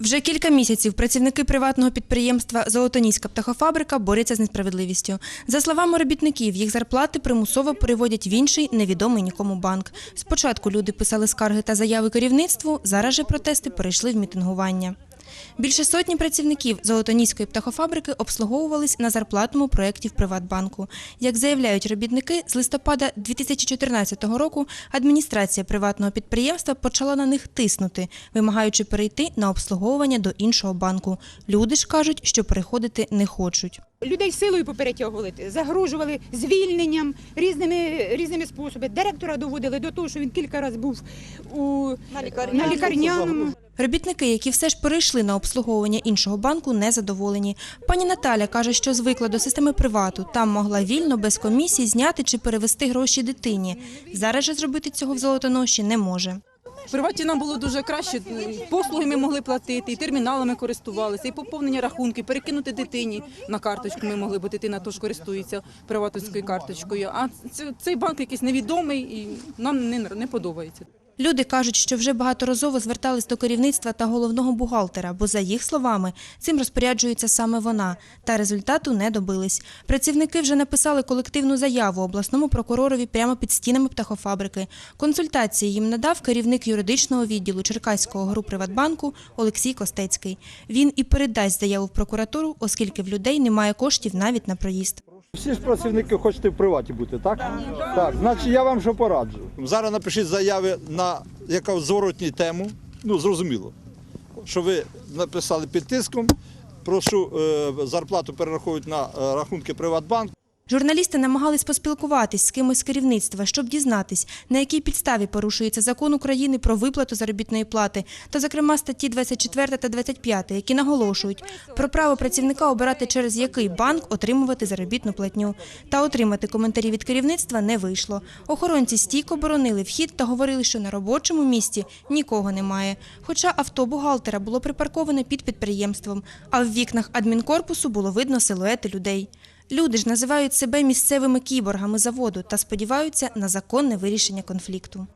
Вже кілька місяців працівники приватного підприємства Золотоніська птахофабрика борються з несправедливістю. За словами робітників, їх зарплати примусово переводять в інший невідомий нікому банк. Спочатку люди писали скарги та заяви керівництву, зараз же протести перейшли в мітингування. Більше сотні працівників Золотоніської птахофабрики обслуговувались на зарплатному проєкті в Приватбанку. Як заявляють робітники, з листопада 2014 року адміністрація приватного підприємства почала на них тиснути, вимагаючи перейти на обслуговування до іншого банку. Люди ж кажуть, що переходити не хочуть. Людей силою поперетягували, загрожували звільненням різними, різними способами. Директора доводили до того, що він кілька разів був у, на лікарняному. Робітники, які все ж перейшли на обслуговування іншого банку, не задоволені. Пані Наталя каже, що звикла до системи привату. Там могла вільно, без комісії, зняти чи перевести гроші дитині. Зараз же зробити цього в золотоноші не може. В приваті нам було дуже краще. Послуги ми могли платити, і терміналами користувалися, і поповнення рахунки, перекинути дитині на карточку ми могли, бо дитина теж користується приватською карточкою. А цей банк якийсь невідомий і нам не подобається. Люди кажуть, що вже багаторазово звертались до керівництва та головного бухгалтера, бо, за їх словами, цим розпоряджується саме вона. Та результату не добились. Працівники вже написали колективну заяву обласному прокуророві прямо під стінами птахофабрики. Консультації їм надав керівник юридичного відділу Черкаського гру Приватбанку Олексій Костецький. Він і передасть заяву в прокуратуру, оскільки в людей немає коштів навіть на проїзд. Всі ж працівники хочете в приваті бути, так? Так, значить я вам що пораджу. Зараз напишіть заяви на яку зворотній тему. Ну, зрозуміло, що ви написали під тиском. Прошу е, зарплату перераховувати на е, рахунки Приватбанку. Журналісти намагались поспілкуватись з кимось з керівництва, щоб дізнатись, на якій підставі порушується закон України про виплату заробітної плати, та, зокрема, статті 24 та 25, які наголошують про право працівника обирати через який банк отримувати заробітну платню. Та отримати коментарі від керівництва не вийшло. Охоронці стійко боронили вхід та говорили, що на робочому місці нікого немає. Хоча авто бухгалтера було припарковане під підприємством, а в вікнах адмінкорпусу було видно силуети людей. Люди ж називають себе місцевими кіборгами заводу та сподіваються на законне вирішення конфлікту.